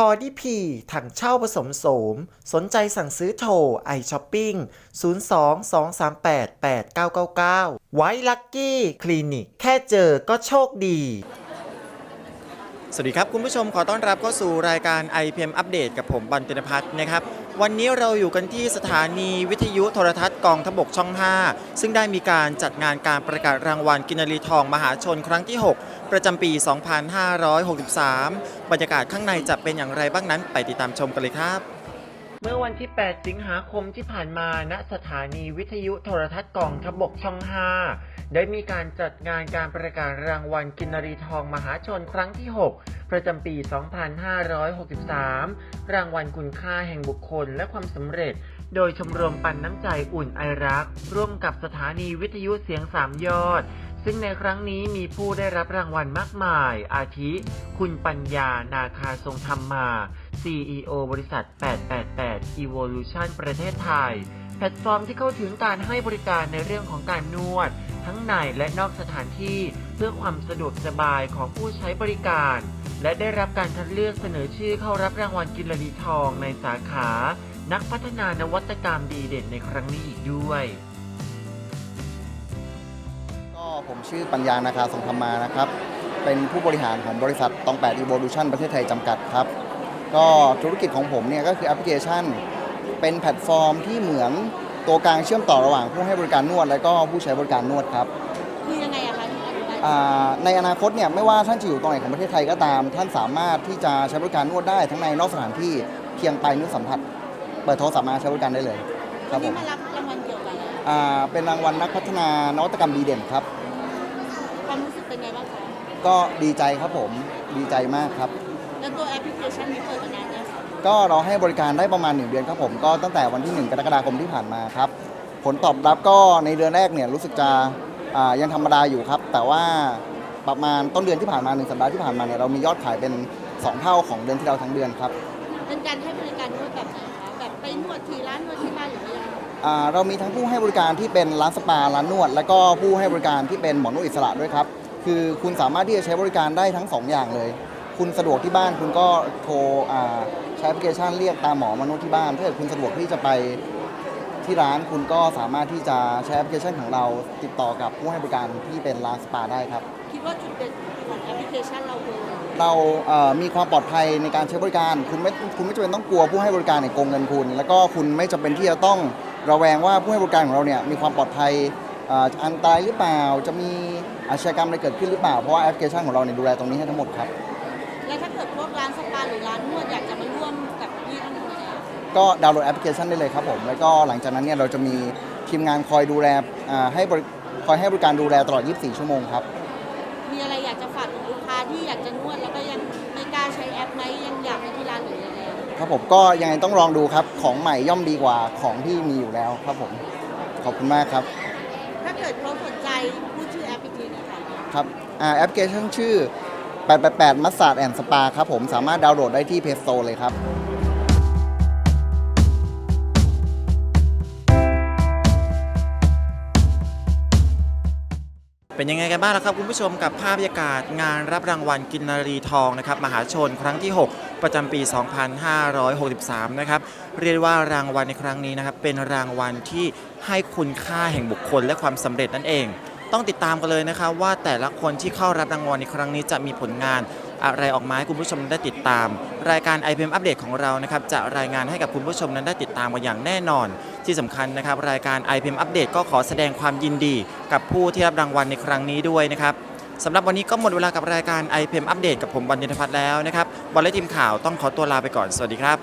คอดีพีถังเช่าผสมโสม สนใจสั่งซื้อโทรไอช้อปปิ้ง 02-238-8999 ไว้ลักกี้ คลินิก แค่เจอก็โชคดี สวัสดีครับคุณผู้ชมขอต้อนรับเข้าสู่รายการ IPM อัปเดตกับผมบันตินพัฒน์นะครับ วันนี้เราอยู่กันที่สถานีวิทยุโทรทัศน์กองทบกช่อง 5 ซึ่งได้มีการจัดงานการประกาศรางวัลกินรีทองมหาชนครั้งที่ 6 ประจำปี 2563 บรรยากาศข้างในจะเป็นอย่างไรบ้างนั้นไปติดตามชมกันเลยครับ มื่อวันที่ 8 สิงหาคมที่ผ่านมา ณ สถานีวิทยุโทรทัศน์กองทบกช่อง 5 ได้มีการจัดงานการประกาศรางวัลกินรีทองมหาชนครั้งที่ 6 ประจำปี 2563 รางวัลคุณค่าแห่งบุคคลและความสำเร็จ โดยชมรมปันน้ำใจอุ่นไอรัก ร่วมกับสถานีวิทยุเสียงสามยอด ซึ่งในครั้งนี้มีผู้ได้รับรางวัลมากมาย อาทิ คุณปัญญา นาคาทรงธรรมมา CEO บริษัท 888 Evolution ประเทศไทย แพลตฟอร์มที่เข้าถึงการให้บริการในเรื่องของการนวด ทั้งในและนอกสถานที่ เพื่อความสะดวกสบายของผู้ใช้บริการ และได้รับการคัดเลือกเสนอชื่อเข้ารับรางวัลกินรีทองในสาขา นักพัฒนานวัตกรรมดีเด่นในครั้งนี้อีกด้วย ผมชื่อปัญญานาคาทรงธรรมานะครับ เป็นผู้บริหารของบริษัทตอง8 Evolution ประเทศไทยจำกัดครับ ก็ธุรกิจของผมเนี่ยก็คือแอปพลิเคชัน เป็นแพลตฟอร์มที่เหมือนตัวกลางเชื่อมต่อระหว่างผู้ให้บริการนวด และก็ผู้ใช้บริการนวดครับคือยังไงอะคะที่อธิบายอ่าในอนาคตเนี่ยไม่ว่าท่านจะอยู่ตรงไหนของประเทศไทยก็ตาม ท่านสามารถที่จะใช้บริการนวดได้ทั้งในนอกสถานที่เพียงไปลายนิ้วสัมผัส เปิดโทรศัพท์มาใช้บริการได้เลยควัรันบผนี้มมารับรางวัลเกี่ยวกับอะไร อ่าเป็นรางวัลนักพัฒนานวัตกรรมดีเด่นครับ ความรู้สึกเป็นไงบ้างคะก็ดีใจครับผมดีใจมากครับ แล้วตัวแอปพลิเคชันนี้เปิดมานานยังคะก็เราให้บริการได้ประมาณ 1 เดือนครับผมก็ตั้งแต่วันที่ 1 กรกฎาคมที่ผ่านมาครับ ผลตอบรับก็ในเดือนแรกเนี่ยรู้สึกจะอ่ายังธรรมดาอยู่ครับ แต่ว่าประมาณต้นเดือนที่ผ่านมาหนึ่งสัปดาห์ที่ผ่านมาเนี่ยเรามียอดขายเป็น 2 เท่าของเดือนที่เราทั้งเดือนครับ เป็นการให้บริการนวดแบบไหนคะแบบไปนวดที่ร้านนวดที่บ้านหรือว่ายังไงอ่า เรามีทั้งผู้ให้บริการที่เป็นร้านสปาร้านนวด และก็ผู้ให้บริการที่เป็นหมอนวดอิสระด้วยครับ คือคุณสามารถที่จะใช้บริการได้ทั้งสองอย่างเลย คุณสะดวกที่บ้านคุณก็โทรอ่าใช้แอปพลิเคชันเรียกตามหมอมานวดที่บ้านถ้าเกิดคุณสะดวกที่จะไปที่ร้านคุณก็สามารถที่จะใช้แอปพลิเคชันของเรา ติดต่อกับผู้ให้บริการที่เป็นร้านสปาได้ครับ คิดว่าจุดเด่นของแอปพลิเคชันเราคืออะไรเราเอ่อมีความปลอดภัยในการใช้บริการ คุณไม่คุณไม่จำเป็นต้องกลัวผู้ให้บริการเนี่ยโกงเงินคุณ แล้วก็คุณไม่จำเป็นที่จะต้อง ระแวงว่าผู้ให้บริการของเราเนี่ยมีความปลอดภัยเอ่ออันตรายหรือเปล่า จะมีอาชญากรรมอะไรเกิดขึ้นหรือเปล่า เพราะว่าแอปพลิเคชันของเราเนี่ยดูแลตรงนี้ให้ทั้งหมดครับ แล้วถ้าเกิดพวกร้านสปาหรือร้านนวดอยากจะมาร่วมกับพี่ทั้งหมดเนี่ยก็ดาวน์โหลดแอปพลิเคชันได้เลยครับผม แล้วก็หลังจากนั้นเนี่ยเราจะมีทีมงานคอยดูแลอ่าให้บริคอยให้บริการดูแลตลอด 24 ชั่วโมงครับ มีอะไรอยากจะฝากถึงลูกค้าที่อยากจะนวดแล้วก็ยังไม่กล้าใช้แอปไหมยัง ครับผมก็ยังไงต้องลองดูครับ ของใหม่ย่อมดีกว่าของที่มีอยู่แล้วครับผมขอบคุณมากครับ ถ้าเกิดเขาสนใจพูดชื่อแอปอีกทีหนะคะครับอ่าแอปพลิเคชันชื่อ 888 Massage and Spa ครับผมสามารถดาวน์โหลดได้ที่ Play Store เลยครับ เป็นยังไงกันบ้างล่ะครับคุณผู้ชมกับภาพบรรยากาศงานรับรางวัลกินนารีทองนะครับมหาชนครั้งที่ 6 ประจำปี 2563 นะครับเรียกว่ารางวัลในครั้งนี้นะครับเป็นรางวัลที่ให้คุณค่าแห่งบุคคลและความสำเร็จนั่นเอง ต้องติดตามกันเลยนะครับว่าแต่ละคนที่เข้ารับรางวัลในครั้งนี้จะมีผลงาน อะไรออกมาให้คุณผู้ชมได้ติดตาม รายการ IPM อัปเดตของเรานะครับจะรายงานให้กับคุณผู้ชมนั้นได้ติดตามกันอย่างแน่นอน ที่สำคัญนะครับรายการ IPM อัปเดตก็ขอแสดงความยินดี กับผู้ที่รับรางวัลในครั้งนี้ด้วยนะครับสำหรับวันนี้ก็หมดเวลากับรายการ IPM อัปเดตกับผมบอลยินทพัฒน์แล้วนะครับบอลและทีมข่าวต้องขอตัวลาไปก่อนสวัสดีครับ